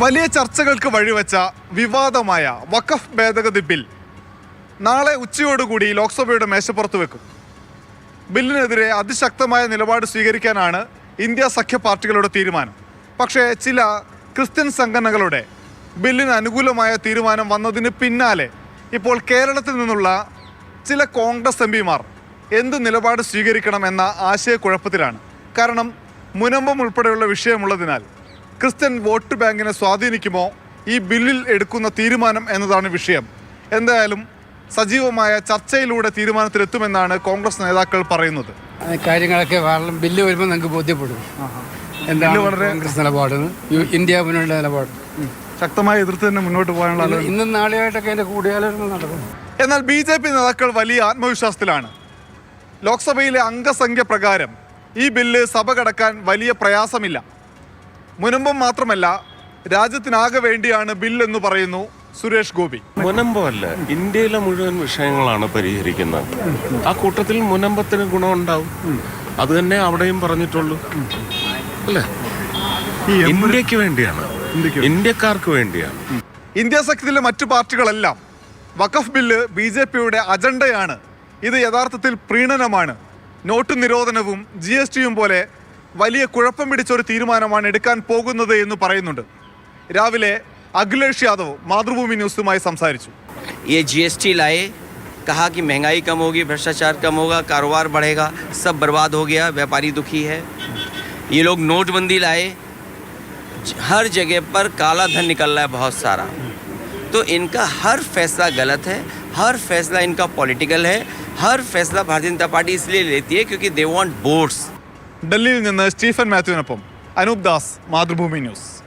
വലിയ ചർച്ചകൾക്ക് വഴിവെച്ച വിവാദമായ വഖഫ് ഭേദഗതി ബിൽ നാളെ ഉച്ചയോടുകൂടി ലോക്സഭയുടെ മേശപ്പുറത്ത് വെക്കും. ബില്ലിനെതിരെ അതിശക്തമായ നിലപാട് സ്വീകരിക്കാനാണ് ഇന്ത്യ സഖ്യ പാർട്ടികളുടെ തീരുമാനം. പക്ഷേ ചില ക്രിസ്ത്യൻ സംഘടനകളുടെ ബില്ലിന് അനുകൂലമായ തീരുമാനം വന്നതിന് പിന്നാലെ ഇപ്പോൾ കേരളത്തിൽ നിന്നുള്ള ചില കോൺഗ്രസ് എം പിമാർ എന്ത് നിലപാട് സ്വീകരിക്കണം എന്ന ആശയക്കുഴപ്പത്തിലാണ്. കാരണം മുനമ്പം ഉൾപ്പെടെയുള്ള വിഷയമുള്ളതിനാൽ ക്രിസ്ത്യൻ വോട്ട് ബാങ്കിനെ സ്വാധീനിക്കുമോ? ഈ ബില്ലിൽ എടുക്കുന്ന തീരുമാനം എന്നതാണ് വിഷയം. എന്തായാലും സജീവമായ ചർച്ചയിലൂടെ തീരുമാനത്തിലെത്തുമെന്നാണ് കോൺഗ്രസ് നേതാക്കൾ പറയുന്നത്. കാര്യങ്ങളൊക്കെ വളരെ ബില്ല് വരുമ്പോൾ നമുക്ക് ബോധ്യപ്പെടും. എന്താണ് കോൺഗ്രസ് നിലപാട്? ഇന്ത്യ മുന്നോട്ട് നിലപാട്. ശക്തമായ എതിർത്ത് തന്നെ മുന്നോട്ട് പോകാനുള്ള ഇന്നും നാളെയായിട്ടൊക്കെ അതിന്റെ കൂടിയാലോചന നടക്കും എന്നാൽ ബി ജെ പി നേതാക്കൾ വലിയ ആത്മവിശ്വാസത്തിലാണ്. ലോക്സഭയിലെ അംഗസംഖ്യ പ്രകാരം ഈ ബില്ല് സഭ കടക്കാൻ വലിയ പ്രയാസമില്ല. മുനമ്പം മാത്രമല്ല രാജ്യത്തിനാകെ വേണ്ടിയാണ് ബിൽ എന്ന് പറയുന്നു സുരേഷ് ഗോപി. മുനമ്പമല്ല ഇന്ത്യയിലെ മുഴുവൻ വിഷയങ്ങളാണ് പരിഹരിക്കുന്നത്. ആ കൂട്ടത്തിൽ മുനമ്പത്തിന് ഗുണമുണ്ടാവും. അത് തന്നെ അവിടെയും പറഞ്ഞിട്ടുള്ളൂ. അല്ലേ? ഇന്ത്യയ്ക്ക് വേണ്ടിയാണ്. ഇന്ത്യക്കാർക്ക് വേണ്ടിയാണ്. ഇന്ത്യ സഖ്യത്തിലെ മറ്റു പാർട്ടികളെല്ലാം വഖഫ് ബില്ല് ബി ജെ പിയുടെ അജണ്ടയാണ്. ഇത് യഥാർത്ഥത്തിൽ പ്രീണനമാണ്. നോട്ട് നിരോധനവും ജി എസ് ടിയും പോലെ വലിയ കുഴപ്പം പിടിച്ച ഒരു തീരുമാനമാണ് എടുക്കാൻ പോകുന്നത് എന്ന് പറയുന്നുണ്ട് രാവിലെ അഖിലേഷ് യാദവ് മാതൃഭൂമി ന്യൂസുമായി സംസാരിച്ചു ये जीएसटी लाए कहा कि महंगाई कम होगी भ्रष्टाचार कम होगा कारोबार बढ़ेगा सब बर्बाद हो गया व्यापारी दुखी है ये लोग नोटबंदी लाए ज- हर जगह पर काला धन निकल रहा है बहुत सारा तो इनका हर फैसला गलत है हर फैसला इनका पॉलिटिकल है हर फैसला भारतीय जनता पार्टी इसलिए लेती है क्योंकि दे वांट वोट्स ഡൽഹിയിൽ നിന്ന് സ്റ്റീഫൻ മാത്യുവിനൊപ്പം അനൂപ് ദാസ് മാതൃഭൂമി ന്യൂസ്.